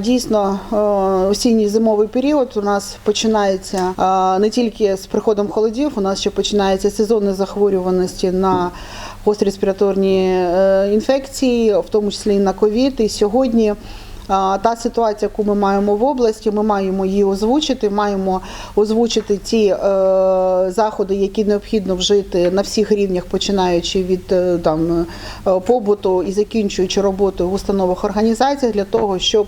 Дійсно, осінній зимовий період у нас починається не тільки з приходом холодів, у нас ще починається сезонні захворюваності на гострі респіраторні е, інфекції, в тому числі і на ковід. І сьогодні та ситуація, яку ми маємо в області, ми маємо її озвучити. Маємо озвучити ті е, заходи, які необхідно вжити на всіх рівнях, починаючи від е, там е, побуту і закінчуючи роботу в установах організаціях, для того, щоб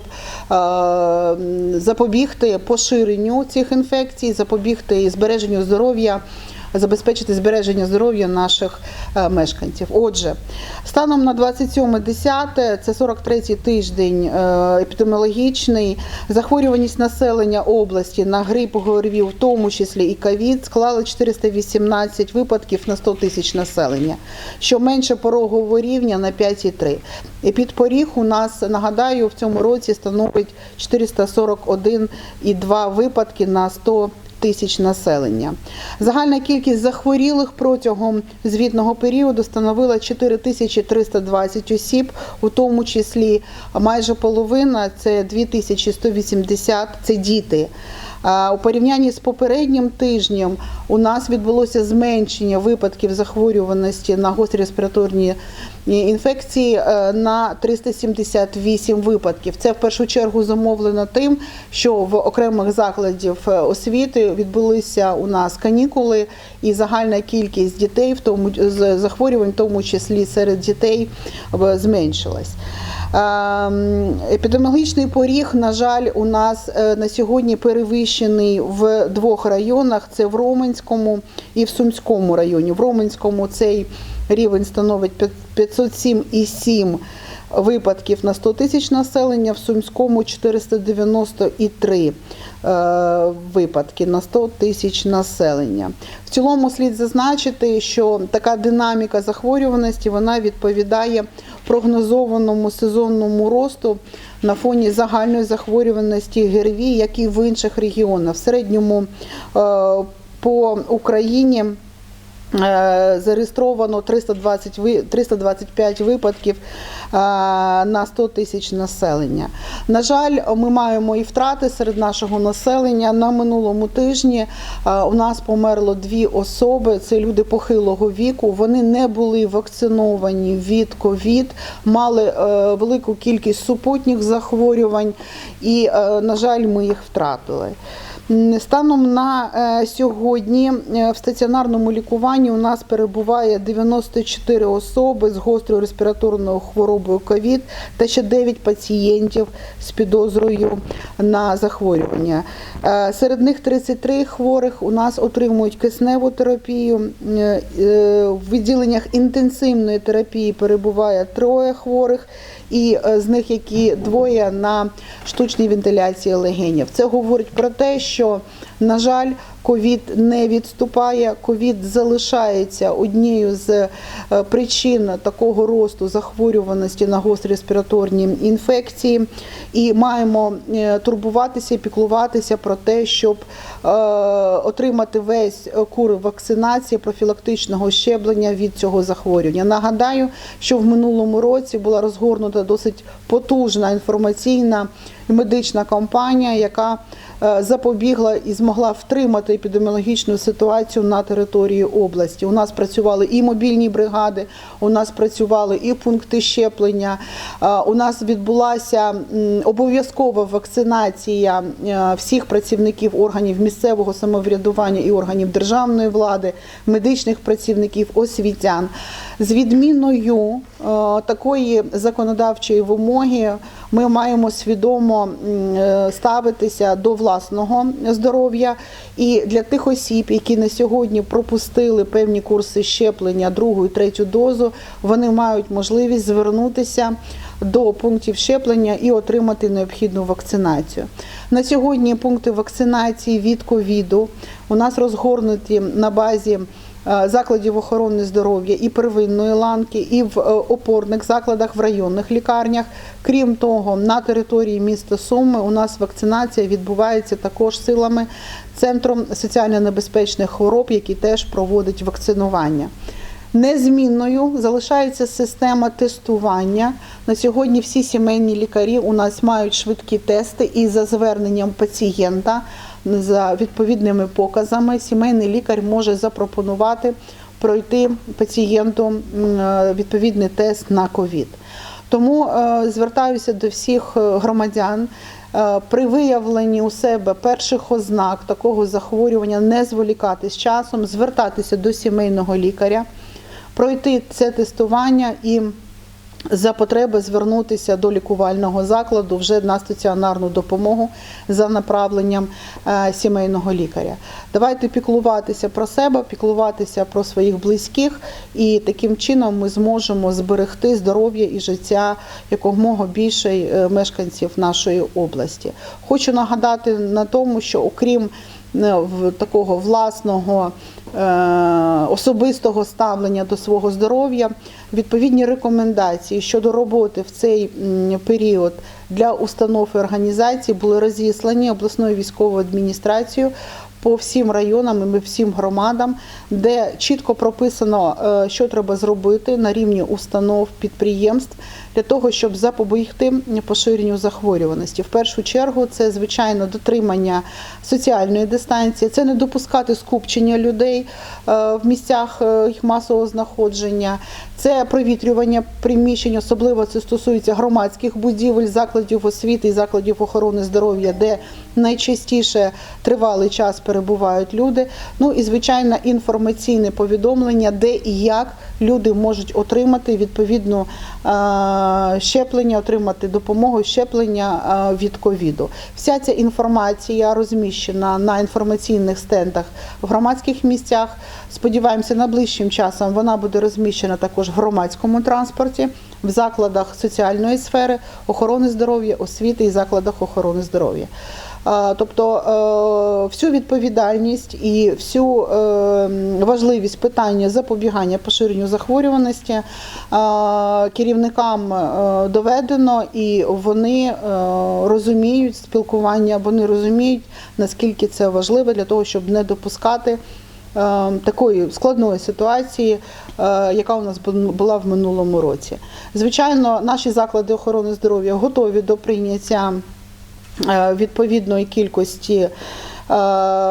запобігти поширенню цих інфекцій, запобігти збереженню здоров'я. Забезпечити збереження здоров'я наших е, мешканців. Отже, станом на 27.10, це 43-й тиждень е, епідеміологічний, захворюваність населення області на грип ГРВІ, в тому числі і ковід, склала 418 випадків на 100 тисяч населення, що менше порогового рівня на 5,3. І підпоріг у нас, нагадаю, в цьому році становить 441,2 випадки на 100 тисяч населення. Загальна кількість захворілих протягом звітного періоду становила 4320 осіб, у тому числі майже половина це 2180 – це діти. У порівнянні з попереднім тижнем у нас відбулося зменшення випадків захворюваності на гострі респіраторні інфекції е, на 378 випадків. Це в першу чергу замовлено тим, що в окремих закладів е, освіти відбулися у нас канікули, і загальна кількість дітей, в тому з захворювань, в тому числі серед дітей, е, зменшилась. Ем, Епідеміологічний поріг, на жаль, у нас е, на сьогодні перевищений в двох районах: це в Роменському і в Сумському районі. В Роменському цей рівень становить 507,7 випадків на 100 тисяч населення, в Сумському 493 е, випадки на 100 тисяч населення. В цілому слід зазначити, що така динаміка захворюваності вона відповідає прогнозованому сезонному росту на фоні загальної захворюваності ГРВІ, як і в інших регіонах. В середньому е, по Україні. Е, Зареєстровано 320, 325 випадків е, на 100 тисяч населення. На жаль, ми маємо і втрати серед нашого населення. На минулому тижні е, у нас померло дві особи. Це люди похилого віку. Вони не були вакциновані від ковід, мали велику кількість супутніх захворювань, і, на жаль, ми їх втратили. Станом на е, сьогодні е, в стаціонарному лікуванні у нас перебуває 94 особи з гострою респіраторною хворобою ковід та ще 9 пацієнтів з підозрою на захворювання. Е, Серед них 33 хворих у нас отримують кисневу терапію. В відділеннях інтенсивної терапії перебуває троє хворих і з них які двоє на штучній вентиляції легенів. Це говорить про те, що на жаль, ковід не відступає. Ковід залишається однією з е, причин такого росту захворюваності на гострі інфекції, і маємо е, турбуватися і піклуватися про те, щоб е, отримати весь кур вакцинації профілактичного щеплення від цього захворювання. Нагадаю, що в минулому році була розгорнута досить потужна інформаційна медична кампанія, яка запобігла і змогла втримати епідеміологічну ситуацію на території області. У нас працювали і мобільні бригади, у нас працювали і пункти щеплення. У нас відбулася обов'язкова вакцинація е, всіх працівників органів місцевого самоврядування і органів державної влади, медичних працівників, освітян. З відміною е, такої законодавчої вимоги ми маємо свідомо е, ставитися до власного здоров'я. І для тих осіб, які на сьогодні пропустили певні курси щеплення, другу і третю дозу, вони мають можливість звернутися до пунктів щеплення і отримати необхідну вакцинацію. На сьогодні пункти вакцинації від ковіду у нас розгорнуті на базі закладів охорони здоров'я і первинної ланки, і в е, опорних закладах, в районних лікарнях. Крім того, на території міста Суми у нас вакцинація відбувається також силами Центру соціально небезпечних хвороб, який теж проводить вакцинування. Незмінною залишається система тестування. На сьогодні всі сімейні лікарі у нас мають швидкі тести і за зверненням пацієнта за відповідними показами сімейний лікар може запропонувати пройти пацієнту е, відповідний тест на ковід. Тому е, звертаюся до всіх е, громадян. При виявленні у себе перших ознак такого захворювання не зволікати з часом, звертатися до сімейного лікаря, пройти це тестування і за потреби звернутися до лікувального закладу вже на стаціонарну допомогу за направленням е, сімейного лікаря. Давайте піклуватися про себе, піклуватися про своїх близьких, і таким чином ми зможемо зберегти здоров'я і життя якомога більше е, мешканців нашої області. Хочу нагадати на тому, що окрім е, такого власного особистого ставлення до свого здоров'я, відповідні рекомендації щодо роботи в цей період для установ і організацій були розіслані обласною військовою адміністрацією по всім районам і всім громадам, де чітко прописано, е, що треба зробити на рівні установ, підприємств для того, щоб запобігти поширенню захворюваності. В першу чергу це звичайно дотримання соціальної дистанції, це не допускати скупчення людей е, в місцях е, їх масового знаходження, це провітрювання приміщень, особливо це стосується громадських будівель, закладів освіти і закладів охорони здоров'я, де найчастіше тривалий час перебувають люди. Ну і звичайно інформаційне повідомлення, де і як люди можуть отримати відповідну е, щеплення, отримати допомогу щеплення е, від ковіду. Вся ця інформація розміщена на інформаційних стендах в громадських місцях. Сподіваємося, найближчим часом вона буде розміщена також в громадському транспорті, в закладах соціальної сфери, охорони здоров'я, освіти і закладах охорони здоров'я. Тобто е, всю відповідальність і всю е, важливість питання запобігання поширенню захворюваності е, керівникам доведено, і вони розуміють спілкування, вони розуміють, наскільки це важливо для того, щоб не допускати такої складної ситуації, яка у нас була в минулому році. Звичайно, наші заклади охорони здоров'я готові до прийняття відповідної кількості е,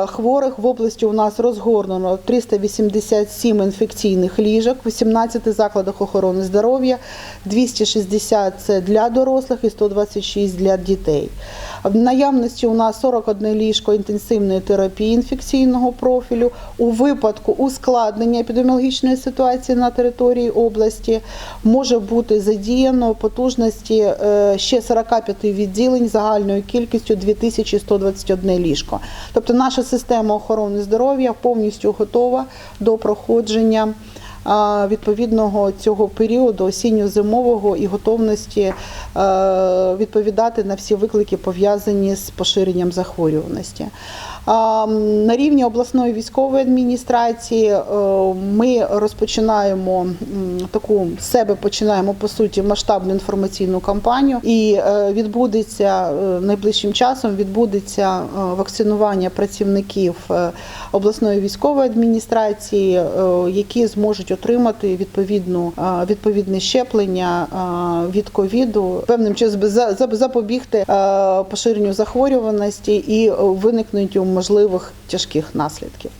хворих. В області у нас розгорнено 387 інфекційних ліжок, 18 закладах охорони здоров'я, 260 це для дорослих і 126 для дітей. В наявності у нас 41 ліжко інтенсивної терапії інфекційного профілю. У випадку ускладнення епідеміологічної ситуації на території області може бути задіяно потужності е, ще 45 відділень загальною кількістю 2121 ліжко. Тобто наша система охорони здоров'я повністю готова до проходження відповідного цього періоду осінньо-зимового і готовності е, відповідати на всі виклики, пов'язані з поширенням захворюваності. На рівні обласної військової адміністрації е, ми розпочинаємо таку себе починаємо по суті масштабну інформаційну кампанію, і е, відбудеться найближчим часом відбудеться вакцинування працівників обласної військової адміністрації, які зможуть отримати відповідну відповідне щеплення від ковіду, певним чином за- за- запобігти поширенню захворюваності і е, виникненню можливих тяжких наслідків.